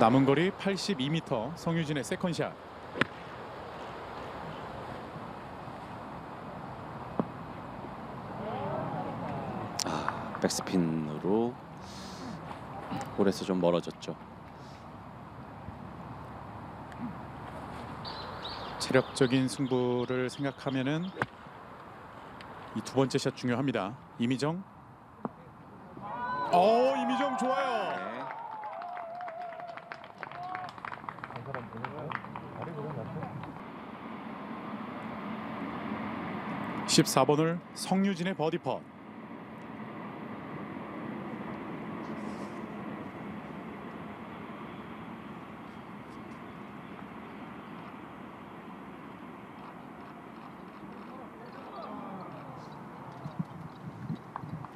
남은 거리 82m 성유진의 세컨샷. 아, 백스핀으로 홀에서 좀 멀어졌죠. 체력적인 승부를 생각하면은 이 두 번째 샷 중요합니다. 이미정. 어, 이미정 좋아요. 14번을 성유진의 버디 펫.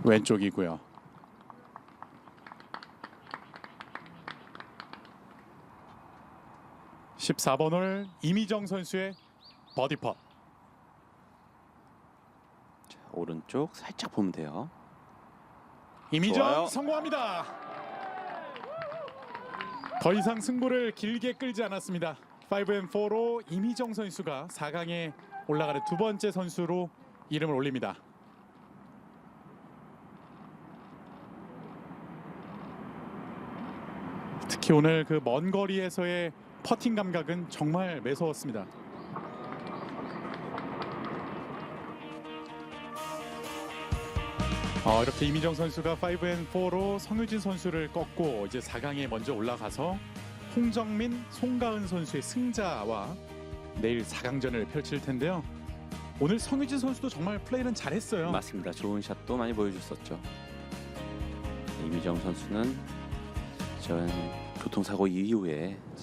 왼쪽이고요. (14번을) 이미정 선수의 버디 펫. 자, 오른쪽 살짝 보면 돼요. 이미정 좋아요. 성공합니다. 더 이상 승부를 길게 끌지 않았습니다. 5&4로 이미정 선수가 4강에 올라가는 두 번째 선수로 이름을 올립니다. 특히 오늘 그 먼 거리에서의 퍼팅 감각은 정말 매서웠습니다. 어, 이렇게 이미정 선수가 5&4로 성유진 선수를 꺾고 이제 4강에 먼저 올라가서 홍정민, 송가은 선수의 승자와 내일 4강전을 펼칠 텐데요. 오늘 성유진 선수도 정말 플레이는 잘했어요. 맞습니다. 좋은 샷도 많이 보여줬었죠. 이미정 선수는 전 교통사고 이후에